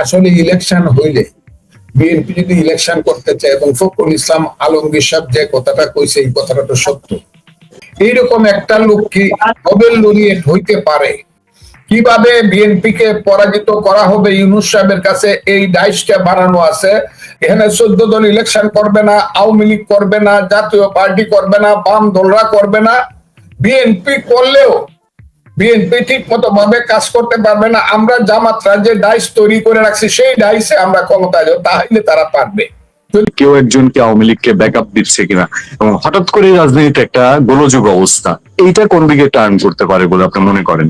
আসলে ইলেকশন হইলে বিএনপি যদি ইলেকশন করতে চায় এবং ফখরুল ইসলাম আলমগীর সাহেব যে কথাটা কইছে, এই কথাটা তো সত্য। এইরকম একটা লোক কি নোবেল লরিয়েট হইতে পারে? কীভাবে বিএনপি কে পরাজিত করা হবে? ইউনুস সাহেবের কাছে এই ডাইসটা বানানো আছে। এখানে চোদ্দ দল ইলেকশন করবে না, আওয়ামী লীগ করবে না, জাতীয় পার্টি করবে না, বাম দলরা করবে না। বিএনপি করলেও বিএনপি ঠিক মতো ভাবে কাজ করতে পারবে না। আমরা জামাতরা যে ডাইস তৈরি করে রাখছি সেই ডাইসে আমরা ক্ষমতায় যাব তাহলে তারা পারবে। কেউ একজনকে আওয়ামী লীগকে ব্যাকআপ দিচ্ছে কিনা এবং হঠাৎ করে রাজনীতিতে একটা গোলযোগ অবস্থা এইটা কোন দিকে টার্ন করতে পারে বলে আপনি মনে করেন?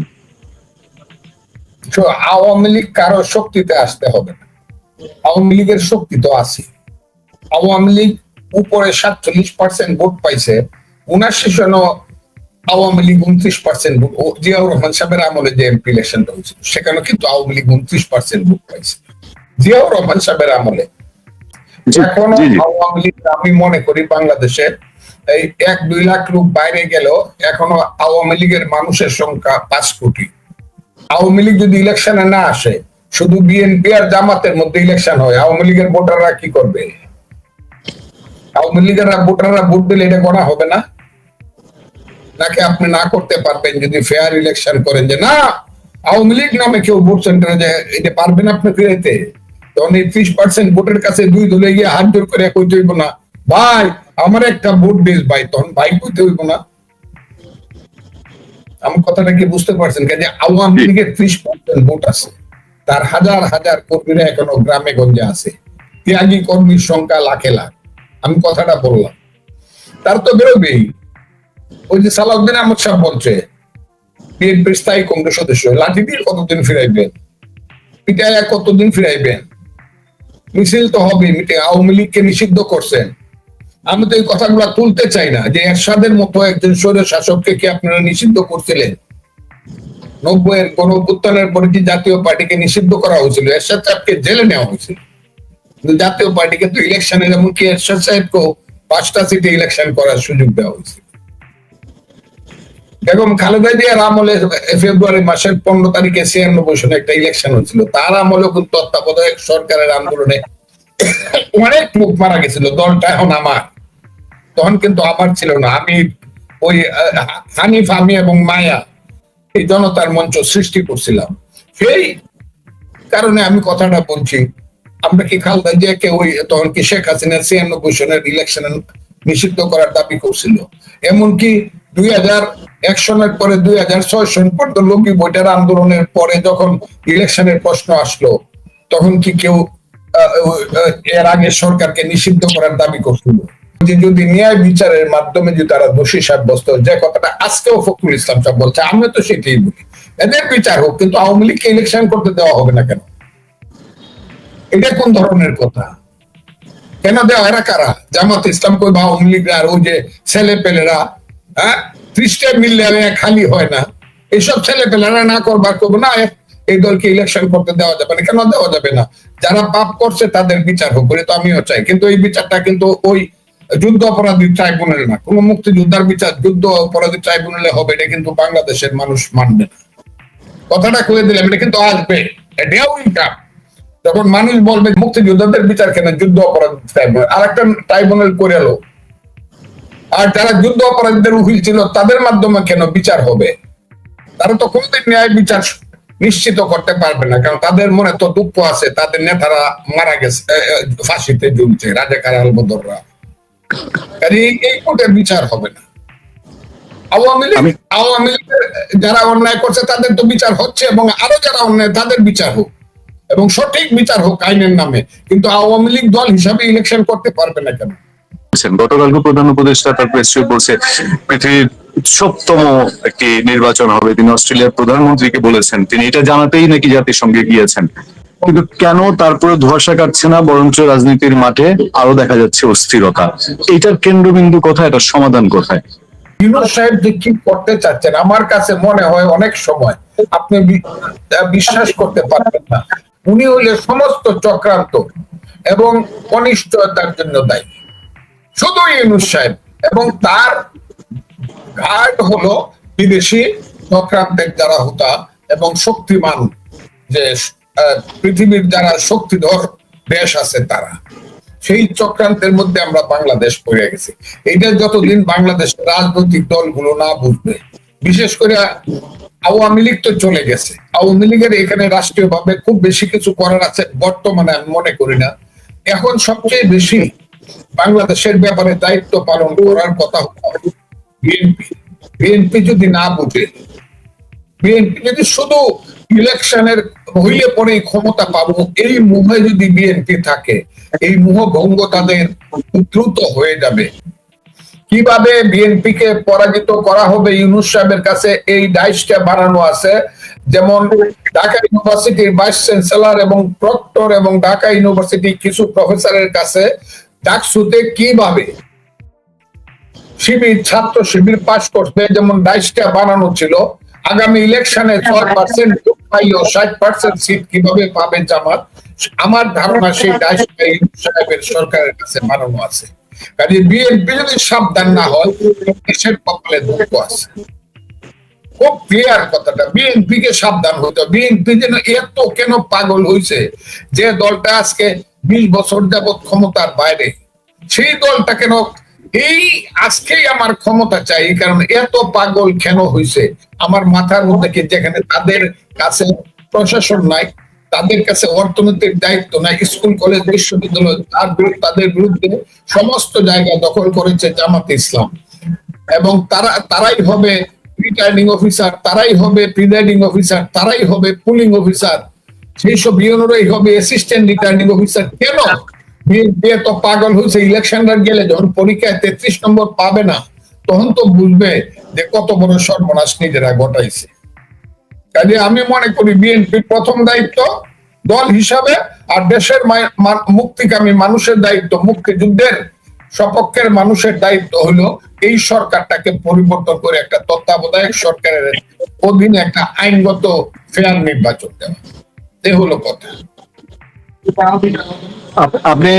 আওয়ামী লীগ কারও শক্তিতে আসতে হবে না। আওয়ামী লীগের শক্তি তো আছে। আওয়ামী লীগ উপরে সাতচল্লিশ পার্সেন্ট ভোট পাইছে উনাশি সন আওয়ামী লীগ উনত্রিশ পার্সেন্ট ভোট। জিয়াউর রহমান সাহেবের আমলে যে এমপি ইলেকশনটা হয়েছিল সেখানে কিন্তু আওয়ামী লীগ উনত্রিশ পার্সেন্ট ভোট পাইছে। জিয়াউর রহমান সাহেবের আমলে। এখনও আওয়ামী লীগ আমি মনে করি বাংলাদেশে এই এক দুই লাখ লোক বাইরে গেল এখনও আওয়ামী লীগের মানুষের সংখ্যা পাঁচ কোটি। আওয়ামী লীগ যদি ইলেকশনে না আসে শুধু বিএনপি আর জামাতের মধ্যে ইলেকশন হয় আওয়ামী লীগের ভোটাররা কি করবে? আওয়ামী লীগের ভোটাররা ভোট দিলে এটা করা হবে না? নাকি আপনি না করতে পারবেন যদি ফেয়ার ইলেকশন করেন যে না আওয়ামী লীগ নামে কেউ ভোট সেন্টারে যায় এটা পারবেন আপনি ফিরাইতে? তখন এই ত্রিশ পার্সেন্ট ভোটের কাছে দুই দলে গিয়ে হাত জোর করে কইতে হইব না ভাই আমার একটা ভোট দিস ভাই। তখন ভাই কইতে হইব না। আমার কথাটা কি বুঝতে পারছেন? কাজে আওয়ামী লীগের ত্রিশ পার্সেন্ট ভোট আছে। তার হাজার হাজার কর্মীরা এখনও গ্রামে গঞ্জে আছে। ত্যাগী কর্মীর সংখ্যা লাখে লাখ। আমি কথাটা বললাম। তার তো বেরোবেই। ওই যে সালাউদ্দিন আহমদ সাহেব বলছে, বিএনপির স্থায়ী কংগ্রেস সদস্য লাঠি কতদিন ফিরাইবেন? পিটাইয়া কতদিন ফিরাইবেন? মিছিল তো হবে মিটে, আওয়ামী লীগকে নিষিদ্ধ করছেন। আমি তো এই কথাগুলো তুলতে চাই না যে এরশাদের মতো একজন স্বৈর শাসককে কি আপনারা নিষিদ্ধ করছিলেন? নব্বইয়ের কোন অভ্যুত্থানের পরে কি জাতীয় পার্টিকে নিষিদ্ধ করা হয়েছিল? এরশাদ সাহেবকে জেলে নেওয়া হয়েছিল। কিন্তু জাতীয় পার্টিকে তো ইলেকশনে কি এরশাদ সাহেবকেও পাঁচটা সিটে ইলেকশন করার সুযোগ দেওয়া হয়েছিল। বেগম খালেদা জিয়ার আমলে ফেব্রুয়ারি মাসের পনেরো তারিখে ছিয়ানব্বই সনে একটা ইলেকশন হয়েছিল। তার আমলে কিন্তু তত্ত্বাবধায়ক সরকারের আন্দোলনে অনেক লোক মারা গেছিল, দলটা এখন আমার। তখন কিন্তু আমার ছিল না। আমি ওই হানিফ, আমি এবং মায়া এই জনতার মঞ্চ সৃষ্টি করছিলাম। সেই কারণে আমি কথাটা বলছি, আমরা কি খালদা জিয়াকে ওই, তখন কি শেখ হাসিনা ছিয়ানব্বই সনের ইলেকশন নিষিদ্ধ করার দাবি করছিল? এমনকি দুই হাজার এক সনের পরে দুই হাজার ছয় সন পর্যন্ত লোকী বইটার আন্দোলনের পরে যখন ইলেকশনের প্রশ্ন আসলো, তখন কি কেউ এর আগে সরকারকে নিষিদ্ধ করার দাবি করছিল? যে যদি ন্যায় বিচারের মাধ্যমে যদি তারা দোষী সাব্যস্ত যে কথাটা আজকেও ফখরুল ইসলাম সাহেব বলছে, আমিও তো সেটাই বলি। এদের বিচার হোক, কিন্তু আওয়ামী লীগকে ইলেকশন করতে দেওয়া হবে না কেন? এটা কোন ধরনের কথা? কেন দেওয়া এরা কারা? জামাত ইসলাম কই বা আওয়ামী লীগরা আর ওই যে ছেলে পেলেরা হ্যাঁ? ত্রিশটা মিললে খালি হয় না। এইসব ছেলে পেলেরা না করবার করব না, এই দলকে ইলেকশন করতে দেওয়া যাবে না। কেন দেওয়া যাবে না? যারা পাপ করছে তাদের বিচার হোক বলে তো আমিও চাই। কিন্তু এই বিচারটা কিন্তু ওই যুদ্ধ অপরাধী ট্রাইব্যুনাল না। কোন মুক্তিযোদ্ধার বিচার, যুদ্ধ অপরাধী ট্রাইব্যুনালে হবে এটা কিন্তু বাংলাদেশের মানুষ মানবে না। কথাটা কয়ে দিলাম, এটা কিন্তু আসবে। যখন মানুষ বলবে মুক্তিযোদ্ধাদের বিচার কেন? যুদ্ধ অপরাধ ট্রাইব্যুনাল। আর একটা ট্রাইব্যুনাল করে এলো আর যারা যুদ্ধ অপরাধীদের উকিল ছিল তাদের মাধ্যমে কেন বিচার হবে? তারা তো কোনদিন ন্যায় বিচার নিশ্চিত করতে পারবে না কারণ তাদের মনে তো দুঃখ আছে তাদের নেতারা মারা গেছে ফাঁসিতে ঝুলছে রাজাকার আলবদররা। কাজে এই- কোর্টের বিচার হবে না। আওয়ামী লীগ আওয়ামী লীগের যারা অন্যায় করছে তাদের তো বিচার হচ্ছে এবং আরও যারা অন্যায় তাদের বিচার হোক এবং সঠিক বিচার হোক আইনের নামে। কিন্তু আওয়ামী লীগ দল হিসাবে ইলেকশন করতে পারবে না কেন? বলছেন। গতকালকে প্রধান উপদেষ্টা তার প্রেস বলছে, পৃথিবীর সপ্তম একটি নির্বাচন হবে। তিনি অস্ট্রেলিয়ার প্রধানমন্ত্রীকে বলেছেন। তিনি এটা জানাতেই নাকি জাতিসংঘে গিয়েছেন। কিন্তু কেন তারপরে ধোয়াশা কাটছে না, বরঞ্চ রাজনীতির মাঠে আরও দেখা যাচ্ছে অস্থিরতা? এটার কেন্দ্রবিন্দু কোথায়? এটার সমাধান কোথায়? ইউনুস সাহেব যে কি করতে চাচ্ছেন। আমার কাছে মনে হয় অনেক সময় আপনি বিশ্বাস করতে পারবেন না। উনি হইলে সমস্ত চক্রান্ত এবং অনিশ্চয়তার জন্য দায়ী। শুধু ইউনুস সাহেব এবং তার ঘাট হলো বিদেশি চক্রান্তের যারা হতা এবং শক্তিমান যে পৃথিবীর যারা শক্তিধর দেশ আছে তারা। সেই চক্রান্তের মধ্যে আমরা বাংলাদেশ পড়ে গেছি। এটা যতদিন বাংলাদেশের রাজনৈতিক দলগুলো না বুঝবে, বিশেষ করে আওয়ামী লীগ তো চলে গেছে। আওয়ামী লীগের এখানে রাষ্ট্রীয় ভাবে খুব বেশি কিছু করার আছে বর্তমানে আমি মনে করি না। এখন সবচেয়ে বেশি বাংলাদেশের ব্যাপারে দায়িত্ব পালন করার কথা বিএনপি বিএনপি যদি না বুঝে, বিএনপি যদি শুধু ইলেকশনের হইলে পরে ক্ষমতা পাবো, এই মুহে যদি বিএনপি থাকে, এই মুহ ভঙ্গ তাদের দ্রুত হয়ে যাবে। কীভাবে বিএনপি কে পরাজিত করা হবে ইউনুস সাহেবের কাছে, এই ডাইসটা বানানো আছে। যেমন ঢাকা ইউনিভার্সিটির ভাইস চ্যান্সেলর এবং প্রক্টর এবং ঢাকা ইউনিভার্সিটি কিছু প্রফেসরের কাছে ডাকসুতে কীভাবে? শিবির ছাত্র শিবির পাশ করতে যেমন ডাইসটা বানানো ছিল আগামী ইলেকশনে ছয় পার্সেন্ট পাইলেও ষাট পার্সেন্ট সিট কীভাবে পাবে জামাত? আমার ধারণা সেই ডাইসটা সাহেবের সরকারের কাছে বানানো আছে। কাজে বিএনপি যদি সাবধান না হয় দেশের কপালে দুঃখ আছে। খুব ক্লিয়ার কথাটা বিএনপি কে সাবধান হইতে বিএনপি যেন এত কেন পাগল হয়েছে যে দলটা আজকে বিশ বছর যাবৎ ক্ষমতার বাইরে। সেই দলটা কেন এই আজকেই আমার ক্ষমতা চাই কারণ এত পাগল কেন হয়েছে আমার মাথার মধ্যে কি যেখানে তাদের কাছে প্রশাসন নাই, তাদের কাছে অর্থনৈতিক দায়িত্ব নাই, স্কুল, কলেজ, বিশ্ববিদ্যালয়, তার তাদের বিরুদ্ধে সমস্ত জায়গা দখল করেছে জামাত ইসলাম। এবং তারা, তারাই হবে রিটার্নিং অফিসার তারাই হবে প্রিজাইডিং অফিসার তারাই হবে পুলিং অফিসার হবে অ্যাসিস্ট্যান্ট রিটার্নিং অফিসার কেন? বিএনপি তো পাগল হয়েছে ইলেকশনটা গেলে যখন পরীক্ষায় তেত্রিশ নম্বর পাবে না, তখন তো বুঝবে যে কত বড় সর্বনাশ নিজেরা ঘটাইছে। কাজে আমি মনে করি বিএনপির প্রথম দায়িত্ব দল হিসাবে আর দেশের মুক্তিকামী মানুষের দায়িত্ব। মুক্তিযুদ্ধের সপক্ষের মানুষের দায়িত্ব হলো এই সরকারটাকে পরিবর্তন করে একটা তত্ত্বাবধায়ক সরকারের অধীনে একটা আইনগত ফেয়ার নির্বাচন দেওয়া। আপনি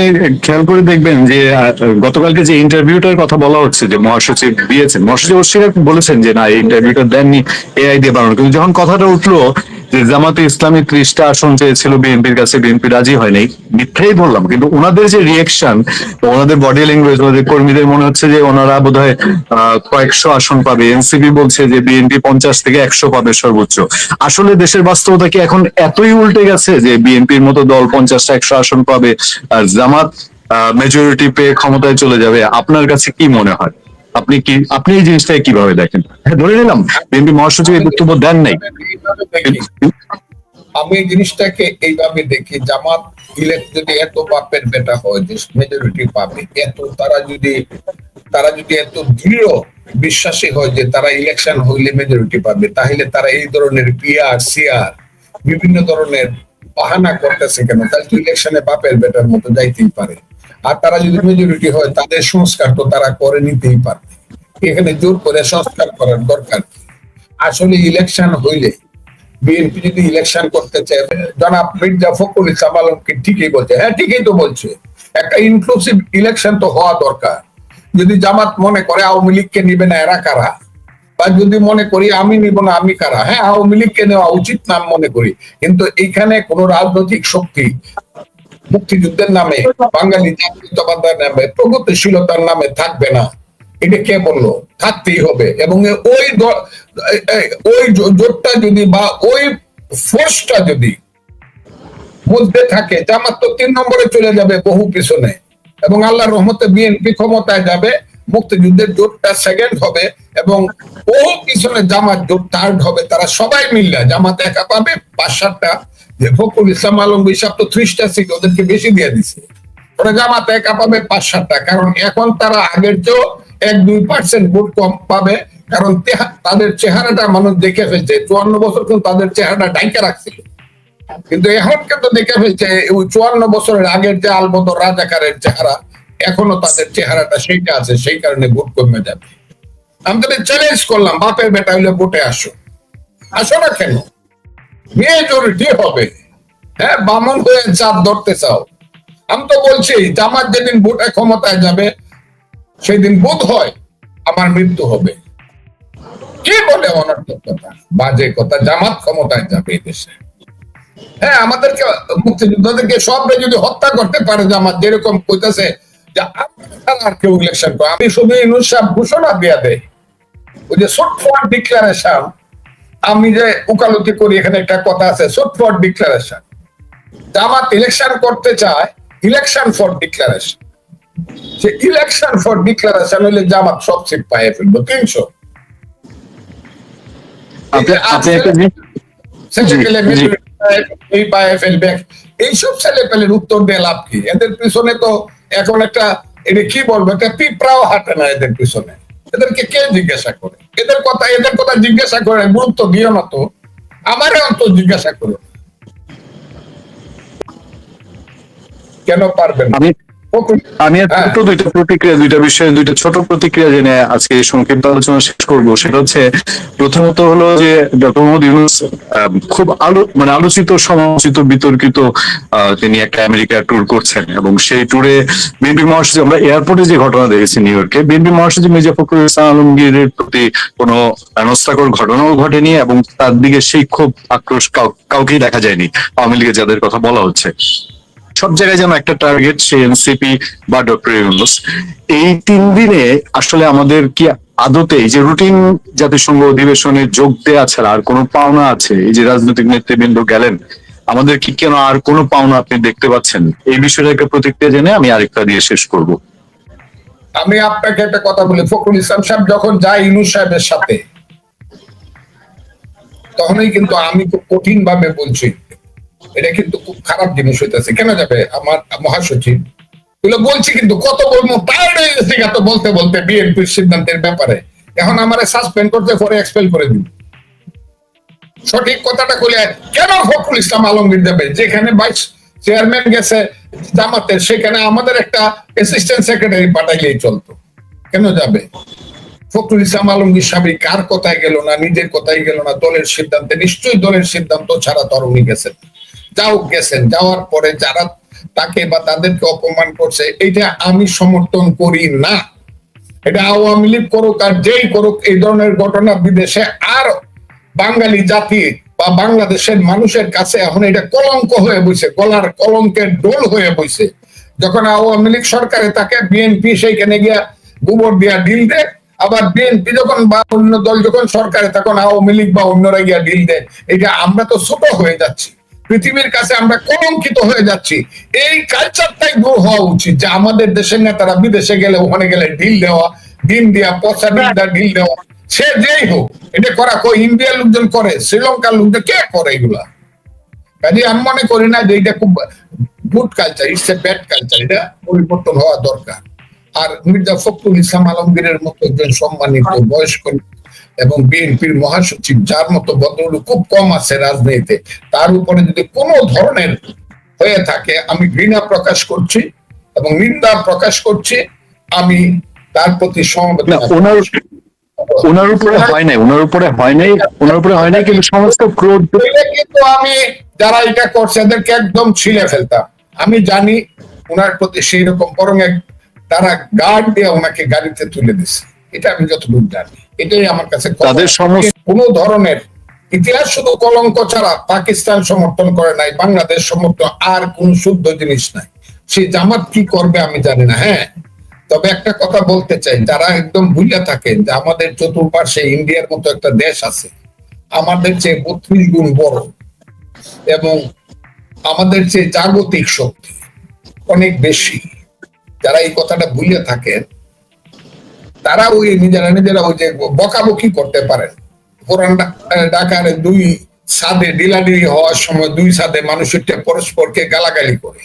খেয়াল করে দেখবেন যে গতকালকে যে ইন্টারভিউটার কথা বলা হচ্ছে যে মহাসচিব দিয়েছেন, মহাসচিব বলেছেন যে, না, এই ইন্টারভিউটা দেননি এআই দিয়ে বানানো। কিন্তু যখন কথাটা উঠল যে জামাতে ইসলামী ত্রিশটা আসন চেয়েছিল বিএনপির কাছে বিএনপি রাজি হয়নি মিথ্যাই বললাম কিন্তু ওনাদের যে রিয়েকশন ওনাদের বডি ল্যাঙ্গুয়েজ ওনাদের কর্মীদের মনে হচ্ছে যে ওনারা বোধহয় আহ, কয়েকশো আসন পাবে। এনসিপি বলছে যে বিএনপি পঞ্চাশ থেকে একশো পাবে সর্বোচ্চ। আসলে দেশের বাস্তবতা কি এখন এতই উল্টে গেছে যে বিএনপির মতো দল পঞ্চাশটা একশো আসন পাবে আর জামাত মেজরিটি পেয়ে ক্ষমতায় চলে যাবে? আপনার কাছে কি মনে হয়? আপনি কি, আপনি এই জিনিসটাকে কীভাবে দেখেন? হ্যাঁ ধরে নিলাম বিএনপি মহাসচিব এই বক্তব্য দেন নাই। আমি এই জিনিসটাকে এইভাবে দেখি, জামাত ইলেক্ট যদি এত বাপের বেটা হয় মেজরিটি পাবে, এত তারা যদি তারা যদি এত দৃঢ় বিশ্বাসী হয় যে তারা ইলেকশন হইলে মেজরিটি পাবে, তাহলে তারা এই ধরনের পিআর সিআর বিভিন্ন ধরনের বাহানা করতেছে কেন? তাহলে ইলেকশনে বাপের বেটার মতো যাইতেই পারে। আর তারা যদি মেজরিটি হয়, তাদের সংস্কার তো তারা করে নিতেই পারবে। এখানে জোর করে সংস্কার করার দরকার আসলে ইলেকশন হইলে বিএনপি যদি ইলেকশন করতে চায়, জনাব মির্জা ফখরুল ইসলাম আলমকে ঠিকই বলছে। হ্যাঁ ঠিকই তো বলছে। একটা ইনক্লুসিভ ইলেকশন তো হওয়া দরকার। যদি জামাত মনে করে আওয়ামী লীগকে নিবে না, এরা কারা? বা যদি মনে করি আমি নিব না, আমি কারা? হ্যাঁ আওয়ামী লীগকে নেওয়া উচিত না মনে করি। কিন্তু এইখানে কোন রাজনৈতিক শক্তি মুক্তিযুদ্ধের নামে, বাঙালি জাতীয়তাবাদের নামে, প্রগতিশীলতার নামে থাকবে না। এটা কে বলল? থাকতেই হবে। এবং ওই ওই জোটটা যদি বা ওই ফোর্সটা যদি মধ্যে থাকে, জামাত তো তিন নম্বরে চলে যাবে বহু পিছনে। এবং আল্লাহর রহমতে বিএনপি ক্ষমতায় যাবে। মুক্তিযুদ্ধের জোটটা সেকেন্ড হবে এবং বহু পিছনে জামাত জোট থার্ড হবে। তারা সবাই মিললে জামাত একা পাবে। পাঁচ সাতটা যে ফখরুল ইসলাম আলম হিসাব তো ত্রিশটা সিট ওদেরকে বেশি দিয়ে দিছে। ওরা জামাত একা পাবে পাঁচ সাতটা কারণ এখন তারা আগের চেয়েও এক দুই পার্সেন্ট ভোট কম পাবে। কারণ তাদের চেহারাটা মানুষ দেখে ফেলছে। চুয়ান্ন বছর কিন্তু তাদের চেহারাটা ডাইকে রাখছিল। কিন্তু এখন কিন্তু দেখে ফেলছে, ওই চুয়ান্ন বছরের আগের যে আলবদর রাজাকারের চেহারা এখনও তাদের চেহারাটা সেইটা আছে, সেই কারণে ভোট কমে যাবে। আমি তাদের চ্যালেঞ্জ করলাম, বাপের বেটা হইলে ভোটে আসো। আসো না কেন? মেজরিটি হবে। হ্যাঁ বামন হয়ে চাপ ধরতে চাও। আমি তো বলছি, জামাত যেদিন ভোটে ক্ষমতায় যাবে, সেদিন বোধ হয় আমার মৃত্যু হবে। কি বলে অনর্থক কথা? বাজে কথা, জামাত ক্ষমতায় যাবে দেশে। হ্যাঁ আমাদেরকে মুক্তিযোদ্ধাদেরকে সবরে যদি হত্যা করতে পারে আমার যেরকম কইতাছে আর কেউ ইলেকশন করে আমি শুধু সাহেব ঘোষণা দিয়া দেয় ওই যে শর্ট ফর ডিক্লারেশন আমি যে উকালতি করি এখানে একটা কথা আছে short for declaration Jamaat election করতে চায় ইলেকশন ফর ডিক্লারেশন যে ইলেকশন ফর ডিক্লারেশন হলে জামাত সব সিট পায়ে ফেলব তিনশো। এইসব ছেলে পেলের উত্তর দিয়ে লাভ কি? এদের পিছনে তো এখন একটা এটা কি বলব, একটা পিঁপড়াও হাঁটে না এদের পিছনে। এদেরকে কে জিজ্ঞাসা করে? এদের কথা এদের কথা জিজ্ঞাসা করে গুরুত্ব দিও না তো। আমারে অন্ত জিজ্ঞাসা করো। কেন পারবেন আমি আমি আর হ্যাঁ। ছোট দুইটা প্রতিক্রিয়া দুইটা বিষয়ে দুইটা ছোট প্রতিক্রিয়া জেনে আজকে সংক্ষিপ্ত আলোচনা শেষ করব। সেটা হচ্ছে প্রথমত হলো যে ডক্টর মোহাম্মদ ইউনুস খুব আলো মানে আলোচিত সমালোচিত বিতর্কিত তিনি একটা আমেরিকা ট্যুর করছেন এবং সেই ট্যুরে বিএনপি মহাসচিব আমরা এয়ারপোর্টে যে ঘটনা দেখেছি নিউ ইয়র্কে বিএনপি মহাসচিব মির্জা ফখরুল ইসলাম আলমগীরের প্রতি কোনো হেনস্থাকর ঘটনাও ঘটেনি এবং তার দিকে সেই ক্ষোভ আক্রোশ কাউ- কাউকেই দেখা যায়নি। আওয়ামী লীগের যাদের কথা বলা হচ্ছে। সব জায়গায় যেন একটা টার্গেট সে এনসিপি বা ডক্টর ইউনুস এই তিন দিনে আসলে আমাদের কি আদতে যে রুটিন জাতিসংঘ অধিবেশনে যোগ দেওয়া ছাড়া আর কোনো পাওনা আছে? এই যে রাজনৈতিক নেতৃবৃন্দ গেলেন, আমাদের কি কেন আর কোনো পাওনা আপনি দেখতে পাচ্ছেন? এই বিষয়টাকে প্রতিক্রিয়া জেনে আমি আরেকটা দিয়ে শেষ করব। আমি আপনাকে একটা কথা বলি, ফখরুল ইসলাম সাহেব যখন যায় ইনু সাহেবের সাথে, তখনই কিন্তু আমি খুব কঠিন ভাবে বলছি। এটা কিন্তু খুব খারাপ জিনিস হইতেছে। কেন যাবে? আমার মহাসচিব এগুলো বলছি কিন্তু কত বলব? টায়ার্ড হয়ে গেছে এত বলতে বলতে বিএনপির সিদ্ধান্তের ব্যাপারে। এখন আমারে সাসপেন্ড করতে পরে এক্সপেল করে দিন। সঠিক কথাটা বলে কেন ফখরুল ইসলাম আলমগীর দেবে? যেখানে ভাইস চেয়ারম্যান গেছে জামাতের সেখানে আমাদের একটা অ্যাসিস্ট্যান্ট সেক্রেটারি পাঠাইলেই চলতো। কেন যাবে? ফখরুল ইসলাম আলমগীর সাহেব কার কথায় গেল না? নিজের কথাই গেল না? দলের সিদ্ধান্তে? নিশ্চয়ই দলের সিদ্ধান্ত ছাড়া তর উনি গেছেন যাও গেছেন, যাওয়ার পরে যারা তাকে বা তাদেরকে অপমান করছে, এটা আমি সমর্থন করি না। এটা আওয়ামী লীগ করুক আর যেই করুক, এই ধরনের ঘটনা বিদেশে আর বাঙালি জাতি বা বাংলাদেশের মানুষের কাছে এখন এটা কলঙ্ক হয়ে বসে গলার কলঙ্কের ডোল হয়ে বসে যখন আওয়ামী লীগ সরকারে তাকে বিএনপি সেইখানে গিয়া গোবর দিয়া ডিল দেয়, আবার বিএনপি যখন বা অন্য দল যখন সরকারে, তখন আওয়ামী লীগ বা অন্যরা গিয়া ডিল দেয়। এটা আমরা তো ছোট হয়ে যাচ্ছি। পৃথিবীর কাছে আমরা কলঙ্কিত হয়ে যাচ্ছি। এই কালচারটাই দূর হওয়া উচিত যে আমাদের দেশের নেতারা বিদেশে গেলে, ওখানে গেলে ডিল দেওয়া, ডিম দেওয়া পচা ডিম দেওয়া ডিল দেওয়া, সে যেই হোক, এটা করা কই? ইন্ডিয়ার লোকজন করে, শ্রীলঙ্কার লোকজন কে করে এগুলা? কাজে আমি মনে করি না যে এটা খুব good culture it's a bad culture এটা পরিবর্তন হওয়া দরকার। আর মির্জা ফখরুল ইসলাম আলমগীরের মতো একজন সম্মানিত, বয়স্ক এবং বিএনপির মহাসচিব যার মতো ভদ্রলোক খুব কম আছে রাজনীতিতে তার উপরে যদি কোনো ধরনের হয়ে থাকে আমি ঘৃণা প্রকাশ করছি এবং নিন্দা প্রকাশ করছি আমি তার প্রতি সমবেদনা ওনার উপরে হয় নাই ওনার উপরে হয় নাই ওনার উপরে হয় নাই কিন্তু সমস্ত ক্রোধ কিন্তু আমি যারা এটা করছে এদেরকে একদম ছিলে ফেলতাম। আমি জানি ওনার প্রতি সেই রকম বরং এক তারা গার্ড দিয়ে ওনাকে গাড়িতে তুলে দিছে। এটা আমি যতদূর জানি। এটাই আমার কাছে। তাদের সমস্ত- কোন ধরনের ইতিহাস শুধু কলঙ্ক ছাড়া পাকিস্তান সমর্থন করে নাই বাংলাদেশ সমর্থন আর কোন শুদ্ধ জিনিস নাই। সে জামাত কি করবে আমি জানি না হ্যাঁ? তবে একটা কথা বলতে চাই যারা একদম ভুলে থাকেন যে আমাদের চতুর্পাশে ইন্ডিয়ার মতো একটা দেশ আছে আমাদের চেয়ে বত্রিশ গুণ বড় এবং আমাদের চেয়ে জাগতিক শক্তি অনেক বেশি। যারা এই কথাটা ভুলে থাকেন তারা ওই নিজেরা নিজেরা ওই যে বকাবকি করতে পারেন পুরান ঢাকার দুই সাদে ডিলাডিলি হওয়ার সময় দুই সাদে মানুষের পরস্পরকে গালাগালি করে।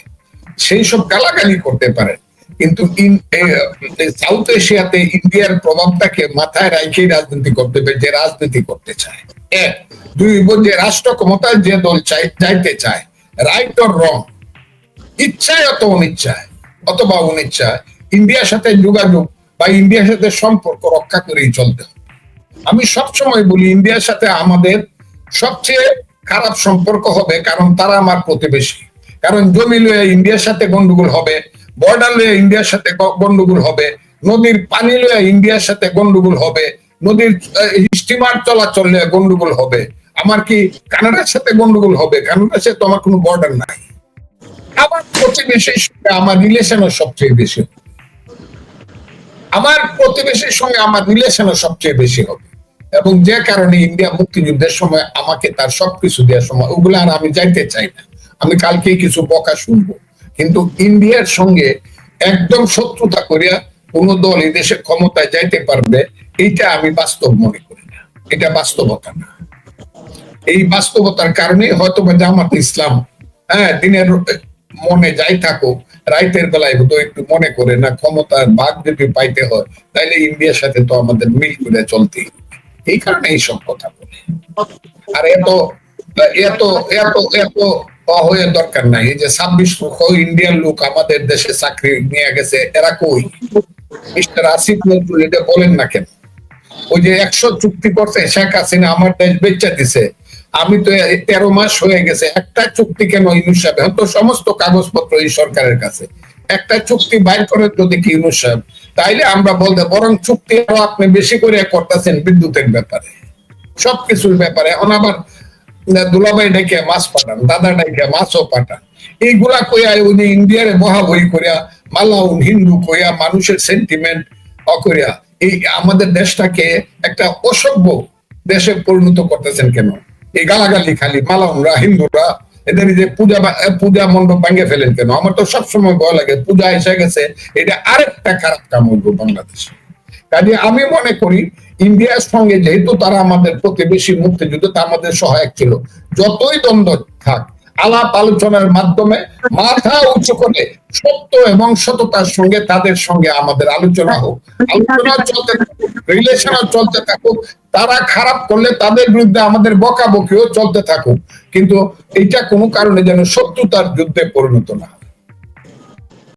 সেই সব গালাগালি করতে পারেন কিন্তু সাউথ এশিয়াতে ইন্ডিয়ার প্রভাবটাকে মাথায় রেখে রাজনীতি করতে হবে যে রাজনীতি করতে চায়। এক দুই যে রাষ্ট্র ক্ষমতায় যে দল চাই যাইতে চায় রাইট অর রং ইচ্ছায় অত অনিচ্ছায়, অথবা অনিচ্ছায় ইন্ডিয়ার সাথে যোগাযোগ বা ইন্ডিয়ার সাথে সম্পর্ক রক্ষা করেই চলতে হবে আমি সবসময় বলি, ইন্ডিয়ার সাথে আমাদের সবচেয়ে খারাপ সম্পর্ক হবে কারণ তারা আমার প্রতিবেশী। কারণ জমি লয়ে ইন্ডিয়ার সাথে গন্ডগোল হবে বর্ডার লয়ে ইন্ডিয়ার সাথে গন্ডগোল হবে, নদীর পানি লয়ে ইন্ডিয়ার সাথে গন্ডগোল হবে, নদীর স্টিমার চলাচল নিয়ে গন্ডগোল হবে। আমার কি কানাডার সাথে গন্ডগোল হবে? কানাডার সাথে আমার কোনো বর্ডার নাই। আমার প্রতিবেশীর সঙ্গে আমার রিলেশনও সবচেয়ে বেশি। আমার প্রতিবেশীর সঙ্গে আমার রিলেশনও সবচেয়ে বেশি হবে। এবং যে কারণে ইন্ডিয়া মুক্তিযুদ্ধের সময় আমাকে তার সবকিছু দেওয়ার সময়, ওগুলো আর আমি যাইতে চাই না। আমি কালকেই কিছু বকা শুনব। কিন্তু ইন্ডিয়ার সঙ্গে একদম শত্রুতা করিয়া কোন দল এই দেশে ক্ষমতায় যাইতে পারবে, এইটা আমি বাস্তব মনে করি না। এটা বাস্তবতা না। এই বাস্তবতার কারণে হয়তো বা জামাত ইসলাম হ্যাঁ দিনের মনে যাই থাকুক রাইতের বেলায় তো একটু মনে করে, না ক্ষমতার ভাগ যদি পাইতে হয়, তাইলে ইন্ডিয়ার সাথে তো আমাদের মিল করে চলতেই হবে। এই কারণে এইসব কথা বলে। আর এত এত এত এত হয়ে দরকার নাই। এই যে ছাব্বিশ লক্ষ ইন্ডিয়ান লোক আমাদের দেশে চাকরি নিয়ে গেছে, এরা কই? মিস্টার আসিফ নজরুল এটা বলেন না কেন? ওই যে একশো চুক্তি করছে, শেখ হাসিনা আমার দেশ বেচা দিছে। আমি তো তেরো মাস হয়ে গেছে, একটা চুক্তি কেন ইউনুস সাহেব? এখন তো সমস্ত কাগজপত্র এই সরকারের কাছে। একটা চুক্তি বাইর করে যদি কি ইউনুস সাহেব। তাইলে আমরা বলতে, বরং চুক্তি আরও আপনি বেশি করে করতেছেন বিদ্যুতের ব্যাপারে। সবকিছুর ব্যাপারে। এখন আবার দুলাভাই ডেকে মাছ পাঠান, দাদা ডেকে মাছও পাঠান। এইগুলা কইয়া যে ইন্ডিয়ারে বই করিয়া মালাউন, হিন্দু কইয়া, মানুষের সেন্টিমেন্ট অকরিয়া এই আমাদের দেশটাকে একটা অসভ্য দেশে পরিণত করতেছেন কেন? এই গালাগালি খালি, মালাউনরা, হিন্দুরা, এদের যে পূজা পূজা মণ্ডপ ভাঙে ফেলেন কেন? আমার তো সবসময় ভয় লাগে, পূজা এসে গেছে, এটা আরেকটা খারাপ কাম হইব বাংলাদেশে। কাজে আমি মনে করি ইন্ডিয়ার সঙ্গে যেহেতু তারা আমাদের প্রতিবেশী মুক্তিযুদ্ধ তা আমাদের সহায়ক ছিল, যতই দ্বন্দ্ব থাক আলাপ আলোচনার মাধ্যমে মাথা উঁচু করে সত্য এবং সততার সঙ্গে তাদের সঙ্গে আমাদের আলোচনা হোক আলোচনা চলতে থাকুক রিলেশন চলতে থাকুক, তারা খারাপ করলে তাদের বিরুদ্ধে আমাদের বকাবকিও চলতে থাকুক কিন্তু এটা কোনো কারণে যেন শত্রুতার যুদ্ধে পরিণত না।